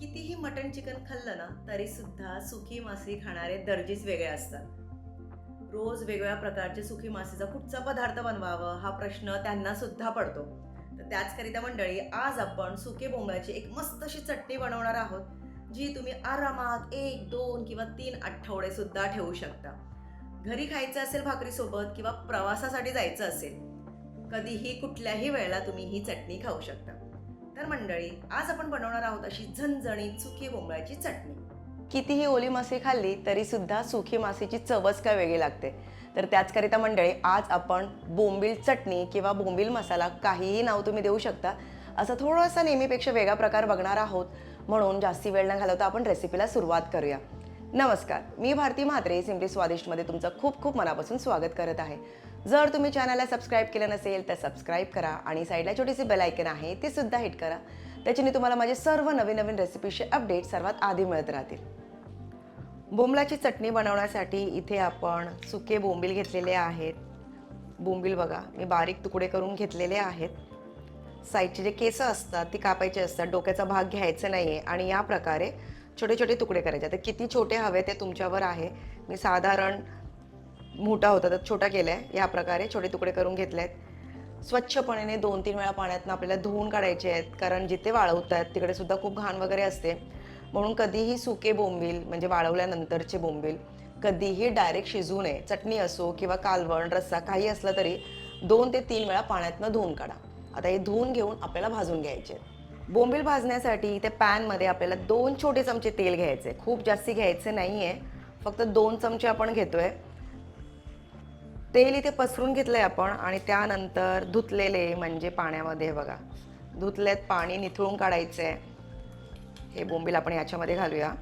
कितीही मटण चिकन खाल्लं ना तरी सुद्धा सुकी मासे खाणारे दर्जेच वेगळे असतात. रोज वेगवेगळ्या प्रकारचे सुकी मासेचा कुठचा पदार्थ बनवावं हा प्रश्न त्यांना सुद्धा पडतो. तर त्याचकरिता मंडळी आज आपण सुके बोंबळाची एक मस्त अशी चटणी बनवणार आहोत जी तुम्ही आरामात एक दोन किंवा तीन आठवडे सुद्धा ठेवू शकता. घरी खायचं असेल भाकरीसोबत किंवा प्रवासासाठी जायचं असेल कधीही कुठल्याही वेळेला तुम्ही ही चटणी खाऊ शकता. तर मंडळी आज आपण बनवणार आहोत अशी झणझणीत सुकी बोंबळाची चटणी. कितीही ओली मासे खाल्ली तरी सुद्धा सुकी मासेची चवच काय वेगळी लागते? तर त्याचकरिता मंडळी आज आपण बोंबील चटणी किंवा बोंबील मसाला काहीही नाव तुम्ही देऊ शकता असं थोडासा नेहमीपेक्षा वेगळा प्रकार बघणार आहोत. म्हणून जास्ती वेळ न घालवता आपण रेसिपीला सुरुवात करूया. नमस्कार मी भारती म्हात्रे सिम्पली स्वादिष्टमध्ये तुमचं खूप खूप मनापासून स्वागत करत आहे. जर तुम्ही चॅनलला सबस्क्राईब केलं नसेल तर सबस्क्राईब करा आणि साईडला छोटीशी बेलायकन आहे ते सुद्धा हिट करा. त्याच्याने तुम्हाला माझे सर्व नवीन नवीन रेसिपीचे अपडेट सर्वात आधी मिळत राहतील. बोंबलाची चटणी बनवण्यासाठी इथे आपण सुके बोंबील घेतलेले आहेत. बोंबील बघा मी बारीक तुकडे करून घेतलेले आहेत. साईडचे जे केसं असतात ती कापायचे असतात. डोक्याचा भाग घ्यायचा नाही आहे आणि या प्रकारे छोटे छोटे तुकडे करायचे. आता किती छोटे हवे ते तुमच्यावर आहे. मी साधारण मोठा होता तर छोटा केला आहे या प्रकारे छोटे तुकडे करून घेतले आहेत स्वच्छपणे दोन तीन वेळा पाण्यातनं आपल्याला धुवून काढायचे आहेत कारण जिथे वाळवत आहेत तिकडे सुद्धा खूप घाण वगैरे असते. म्हणून कधीही सुके बोंबील म्हणजे वाळवल्यानंतरचे बोंबील कधीही डायरेक्ट शिजू नये. चटणी असो किंवा कालवण रस्सा काही असलं तरी दोन ते तीन वेळा पाण्यातनं धुवून काढा. आता हे धुवून घेऊन आपल्याला भाजून घ्यायचे बोंबील भाजण्यासाठी त्या पॅनमध्ये आपल्याला दोन छोटे चमचे तेल घ्यायचे. खूप जास्ती घ्यायचे नाही आहे फक्त दोन चमचे आपण घेतो आहे तेल इथे पसरून घेतलंय आपण आणि त्यानंतर धुतलेले म्हणजे पाण्यामध्ये बघा. धुतलेत पाणी निथळून काढायचंय. हे बोंबील आपण याच्यामध्ये घालूया.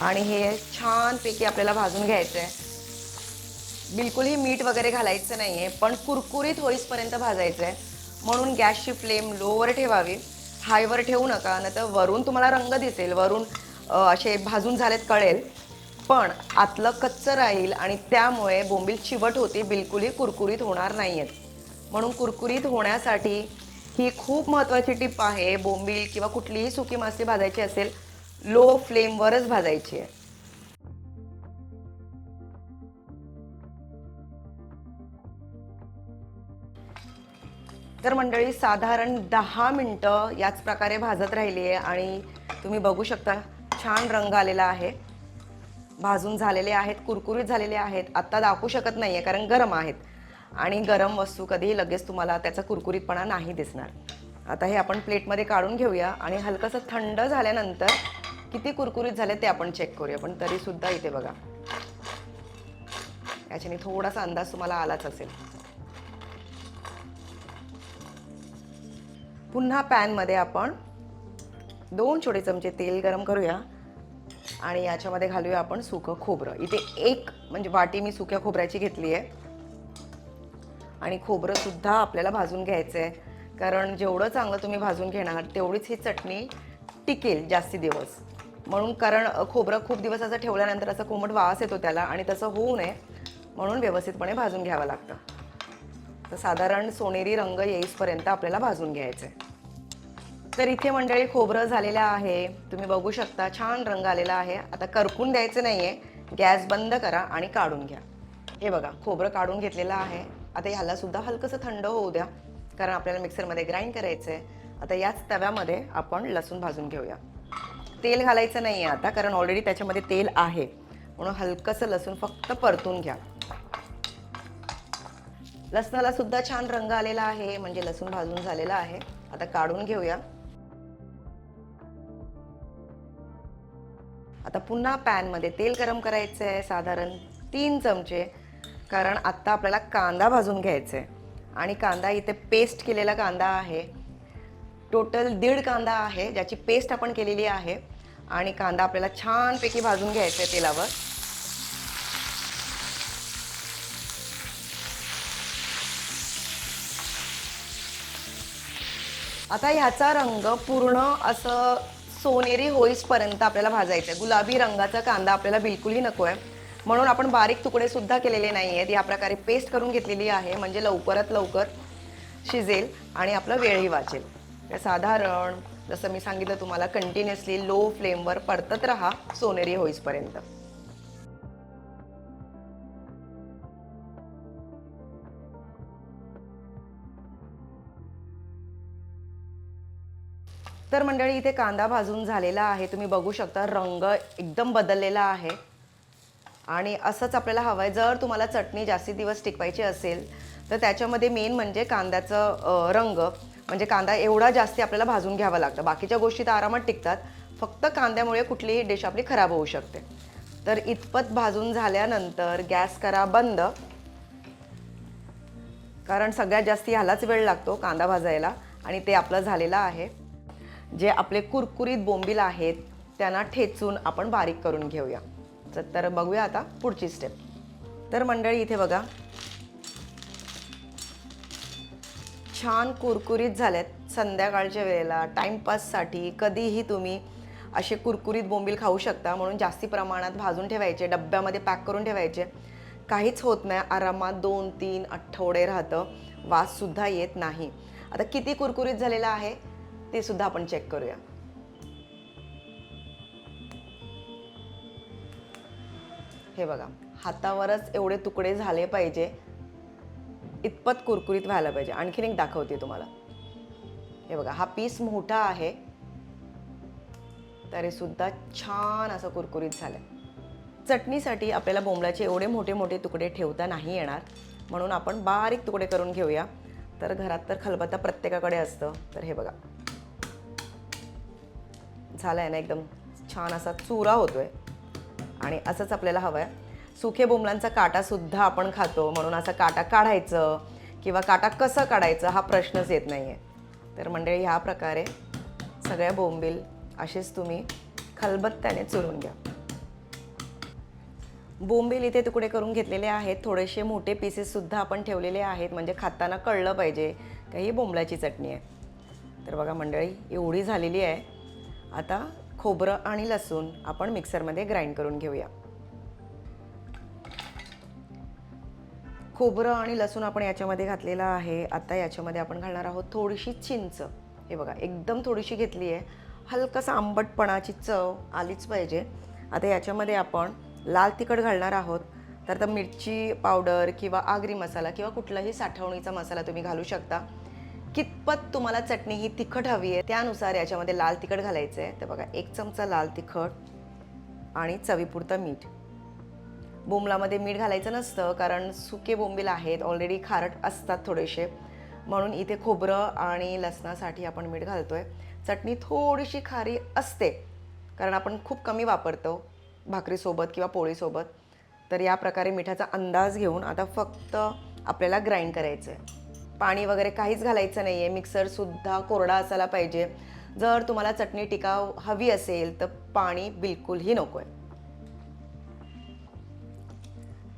आणि हे छानपैकी आपल्याला भाजून घ्यायचं आहे बिलकुलही मीठ वगैरे घालायचं नाही आहे पण कुरकुरीत होईसपर्यंत भाजायचं आहे म्हणून गॅसची फ्लेम लोवर ठेवावी. हायवर ठेवू नका नाही तर वरून तुम्हाला रंग दिसेल. वरून असे भाजून झालेत कळेल. पण आतलं कच्चं राहील आणि त्यामुळे बोंबील चिवट होती बिलकुलही कुरकुरीत होणार नाही आहेत म्हणून कुरकुरीत होण्यासाठी ही खूप महत्त्वाची टिप आहे बोंबील किंवा कुठलीही सुकी मासे भाजायची असेल लो फ्लेमवरच भाजायची आहे. तर मंडळी साधारण दहा मिनटं याच प्रकारे भाजत राहिली आहे आणि तुम्ही बघू शकता छान रंग आलेला आहे. भाजून झालेले आहेत कुरकुरीत झालेले आहेत. आत्ता दाखवू शकत नाही आहे कारण गरम आहेत. आणि गरम वस्तू कधीही लगेच तुम्हाला त्याचा कुरकुरीतपणा नाही दिसणार. आता हे आपण प्लेटमध्ये काढून घेऊया आणि हलकंसं थंड झाल्यानंतर किती कुरकुरीत झाले ते आपण चेक करूया. पण तरीसुद्धा इथे बघा. याच्याने थोडासा अंदाज तुम्हाला आलाच असेल. पुन्हा पॅनमध्ये आपण दोन छोटे चमचे तेल गरम करूया. आणि याच्यामध्ये घालूया आपण सुकं खोबरं. इथे एक म्हणजे वाटी मी सुक्या खोबऱ्याची घेतली आहे. आणि खोबरंसुद्धा आपल्याला भाजून घ्यायचं आहे कारण जेवढं चांगलं तुम्ही भाजून घेणार तेवढीच ही चटणी टिकेल जास्ती दिवस. म्हणून कारण खोबरं खूप दिवस असं ठेवल्यानंतर असं कोमट वास येतो त्याला आणि तसं होऊ नये म्हणून व्यवस्थितपणे भाजून घ्यावं लागतं. तर साधारण सोनेरी रंग येईसपर्यंत आपल्याला भाजून घ्यायचं आहे तर इथे मंडळी खोबरं झालेलं आहे. तुम्ही बघू शकता छान रंग आलेला आहे. आता करकून द्यायचं नाही आहे गॅस बंद करा आणि काढून घ्या. हे बघा खोबरं काढून घेतलेलं आहे. आता ह्यालासुद्धा हलकंसं थंड होऊ द्या कारण आपल्याला मिक्सरमध्ये ग्राइंड करायचं आहे आता याच तव्यामध्ये आपण लसूण भाजून घेऊया. तेल घालायचं नाही आहे आता कारण ऑलरेडी त्याच्यामध्ये तेल आहे. म्हणून हलकंसं लसूण फक्त परतून घ्या. लसणाला सुद्धा छान रंग आलेला आहे म्हणजे लसूण भाजून झालेला आहे. आता काढून घेऊया. आता पुन्हा पॅनमध्ये तेल गरम करायचं आहे साधारण तीन चमचे. कारण आत्ता आपल्याला कांदा भाजून घ्यायचा आहे आणि कांदा इथे पेस्ट केलेला कांदा आहे. टोटल दीड कांदा आहे ज्याची पेस्ट आपण केलेली आहे. आणि कांदा आपल्याला छानपैकी भाजून घ्यायचा आहे तेलावर. आता ह्याचा रंग पूर्ण असं सोनेरी होईसपर्यंत आपल्याला भाजायचं आहे गुलाबी रंगाचा कांदा आपल्याला बिलकुलही नको आहे म्हणून आपण बारीक तुकडे सुद्धा केलेले नाही आहेत या प्रकारे पेस्ट करून घेतलेली आहे. म्हणजे लवकरात लवकर शिजेल आणि आपला वेळही वाचेल. म्हणजे साधारण जसं मी सांगितलं तुम्हाला कंटिन्युअसली लो फ्लेमवर परतत राहा सोनेरी होईसपर्यंत. तर मंडळी इथे कांदा भाजून झालेला आहे. तुम्ही बघू शकता रंग एकदम बदललेला आहे. आणि असंच आपल्याला हवं आहे जर तुम्हाला चटणी जास्ती दिवस टिकवायची असेल तर त्याच्यामध्ये मेन म्हणजे कांद्याचं रंग. म्हणजे कांदा एवढा जास्ती आपल्याला भाजून घ्यावा लागतं. बाकीच्या गोष्टी तर आरामात टिकतात. फक्त कांद्यामुळे कुठलीही डिश आपली खराब होऊ शकते. तर इतपत भाजून झाल्यानंतर गॅस करा बंद. कारण सगळ्यात जास्ती ह्यालाच वेळ लागतो कांदा भाजायला. आणि ते आपलं झालेलं आहे. जे आपले कुरकुरीत बोंबील आहेत त्यांना ठेचून आपण बारीक करून घेऊया. तर- तर बघूया आता पुढची स्टेप तर मंडळी इथे बघा. छान कुरकुरीत झालेत संध्याकाळच्या वेळेला टाईमपाससाठी कधीही तुम्ही असे कुरकुरीत बोंबील खाऊ शकता म्हणून जास्ती प्रमाणात भाजून ठेवायचे डब्यामध्ये पॅक करून ठेवायचे. काहीच होत नाही आरामात दोन तीन आठवडे राहतं वाससुद्धा येत नाही. आता किती कुरकुरीत झालेलं आहे? ते सुद्धा आपण चेक करूया. हे बघा हातावरच एवढे तुकडे झाले पाहिजे इतपत कुरकुरीत व्हायला पाहिजे. आणखीन एक दाखवते तुम्हाला. हे बघा हा पीस मोठा आहे तरी सुद्धा छान असं कुरकुरीत झालं चटणीसाठी आपल्याला बोंबलाचे एवढे मोठे मोठे तुकडे ठेवता नाही येणार म्हणून आपण बारीक तुकडे करून घेऊया. तर घरात तर खलबत्ता प्रत्येकाकडे असतं. तर हे बघा झालं आहे ना एकदम छान असा चुरा होतोय. आणि असंच आपल्याला हवं आहे सुखे बोंबलांचा काटासुद्धा आपण खातो. म्हणून असा काटा काढायचं किंवा काटा कसं काढायचं हा प्रश्नच येत नाही आहे तर मंडळी ह्या प्रकारे सगळ्या बोंबील असेच तुम्ही खलबत्त्याने चुरून घ्या. बोंबील इथे तुकडे करून घेतलेले आहेत. थोडेसे मोठे पीसेससुद्धा आपण ठेवलेले आहेत. म्हणजे खाताना कळलं पाहिजे काही बोंबलाची चटणी आहे. तर बघा मंडळी एवढी झालेली आहे. आता खोबरं आणि लसूण आपण मिक्सरमध्ये ग्राइंड करून घेऊया. खोबरं आणि लसूण आपण याच्यामध्ये घातलेलं आहे. आता याच्यामध्ये आपण घालणार आहोत थोडीशी चिंच. हे बघा एकदम थोडीशी घेतली आहे. हलकासा आंबटपणाची चव आलीच पाहिजे. आता याच्यामध्ये आपण लाल तिखट घालणार आहोत. तर आता मिरची पावडर किंवा आगरी मसाला किंवा कुठलाही साठवणीचा मसाला तुम्ही घालू शकता. कितपत तुम्हाला चटणी ही तिखट हवी आहे त्यानुसार याच्यामध्ये लाल तिखट घालायचं आहे तर बघा एक चमचा लाल तिखट आणि चवीपुरतं मीठ. बोंबलामध्ये मीठ घालायचं नसतं कारण सुके बोंबील आहेत ऑलरेडी खारट असतात थोडेसे. म्हणून इथे खोबरं आणि लसणासाठी आपण मीठ घालतो आहे चटणी थोडीशी खारी असते कारण आपण खूप कमी वापरतो भाकरीसोबत किंवा पोळीसोबत. तर या प्रकारे मिठाचा अंदाज घेऊन आता फक्त आपल्याला ग्राइंड करायचं आहे पाणी वगैरे काहीच घालायचं नाही आहे मिक्सरसुद्धा कोरडा असायला पाहिजे. जर तुम्हाला चटणी टिकाव हवी असेल तर पाणी बिलकुलही नको आहे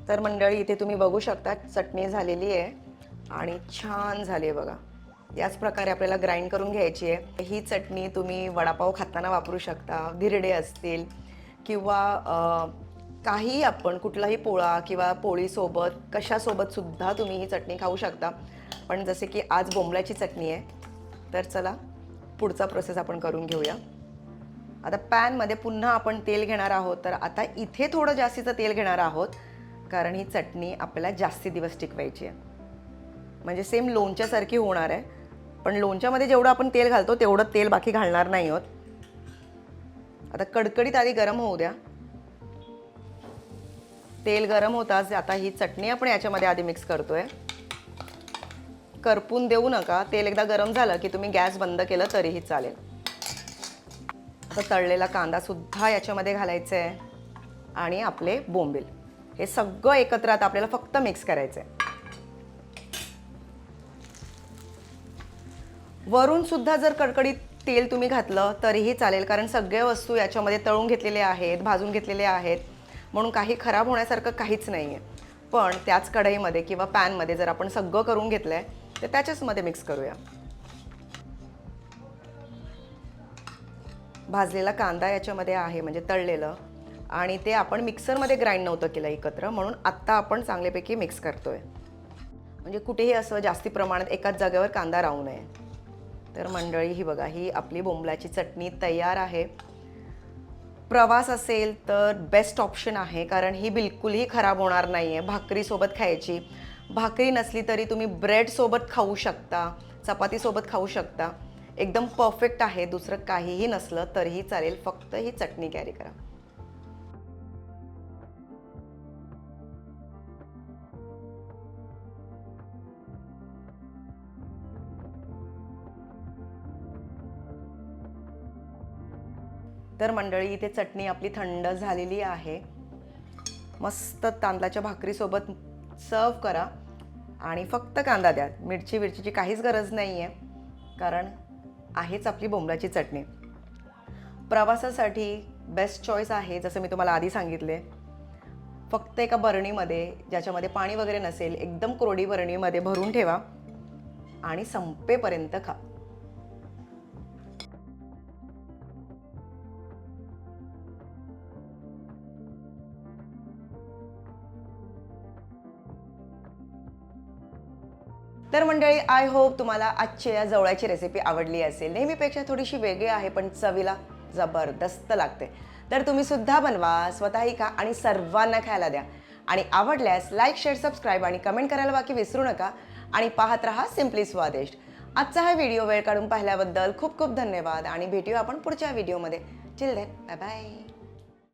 तर मंडळी इथे तुम्ही बघू शकता चटणी झालेली आहे आणि छान झाली आहे बघा. याच प्रकारे आपल्याला ग्राइंड करून घ्यायची आहे. ही चटणी तुम्ही वडापाव खाताना वापरू शकता धिरडे असतील किंवा काही आपण कुठलाही पोळा किंवा पोळीसोबत कशासोबत सुद्धा तुम्ही ही चटणी खाऊ शकता. पण जसे की आज बोंबल्याची चटणी आहे तर चला पुढचा प्रोसेस आपण करून घेऊया. आता पॅनमध्ये पुन्हा आपण तेल घेणार आहोत तर आता इथे थोडं जास्तीचं तेल घेणार आहोत कारण ही चटणी आपल्याला जास्ती दिवस टिकवायची आहे. म्हणजे सेम लोणच्यासारखी होणार आहे पण लोणच्यामध्ये जेवढं आपण तेल घालतो तेवढं तेल बाकी घालणार नाही आहोत. आता कडकडीत आधी गरम होऊ द्या. तेल गरम होताच आता ही चटणी आपण याच्यामध्ये आधी मिक्स करतोय. करपून देऊ नका. तेल एकदा गरम झालं की तुम्ही गॅस बंद केलं तरीही चालेल. आता तळलेला कांदा सुद्धा याच्यामध्ये घालायचा आहे आणि आपले बोंबील. हे सगळं एकत्र आता आपल्याला फक्त मिक्स करायचं आहे वरून सुद्धा जर कडकडीत तेल तुम्ही घातलं तरीही चालेल. कारण सगळ्या वस्तू याच्यामध्ये तळून घेतलेल्या आहेत भाजून घेतलेल्या आहेत. म्हणून काही खराब होण्यासारखं काहीच नाही आहे पण त्याच कढईमध्ये किंवा पॅनमध्ये जर आपण सगळं करून घेतलं आहे तर त्याच्याचमध्ये मिक्स करूया. भाजलेला कांदा याच्यामध्ये आहे म्हणजे तळलेलं. आणि ते आपण मिक्सरमध्ये ग्राइंड नव्हतं केलं एकत्र म्हणून आत्ता आपण चांगल्यापैकी मिक्स करतोय. म्हणजे कुठेही असं जास्ती प्रमाणात एकाच जागेवर कांदा राहू नये. तर मंडळी ही बघा ही आपली बोंबलाची चटणी तयार आहे. प्रवास असेल तर बेस्ट ऑप्शन आहे कारण ही बिलकुलही खराब होणार नाही आहे भाकरीसोबत खायची. भाकरी नसली तरी तुम्ही ब्रेडसोबत खाऊ शकता चपातीसोबत खाऊ शकता. एकदम परफेक्ट आहे दुसरं काहीही नसलं तरीही चालेल फक्त ही चटणी कॅरी करा. तर मंडळी इथे चटणी आपली थंड झालेली आहे. मस्त तांदळाच्या भाकरीसोबत सर्व करा. आणि फक्त कांदा द्या. मिरची मिरचीची काहीच गरज नाही आहे कारण आहेच आपली बोंबलाची चटणी. प्रवासासाठी बेस्ट चॉईस आहे जसं मी तुम्हाला आधी सांगितले. फक्त एका बरणीमध्ये ज्याच्यामध्ये पाणी वगैरे नसेल एकदम कोरडी बरणीमध्ये भरून ठेवा. आणि संपेपर्यंत खा. तर मंडळी आय होप तुम्हाला आजची या जवळाची रेसिपी आवडली असेल. नेहमीपेक्षा थोडीशी वेगळी आहे पण चवीला जबरदस्त लागते. तर तुम्ही सुद्धा बनवा स्वतःही खा आणि सर्वांना खायला द्या. आणि आवडल्यास लाईक शेअर सबस्क्राईब आणि कमेंट करायला बाकी विसरू नका. आणि पाहत रहा सिम्पली स्वादिष्ट आजचा हा व्हिडिओ वेळ काढून पाहिल्याबद्दल खूप खूप धन्यवाद. आणि भेटूया आपण पुढच्या व्हिडिओमध्ये चिल देन बाय बाय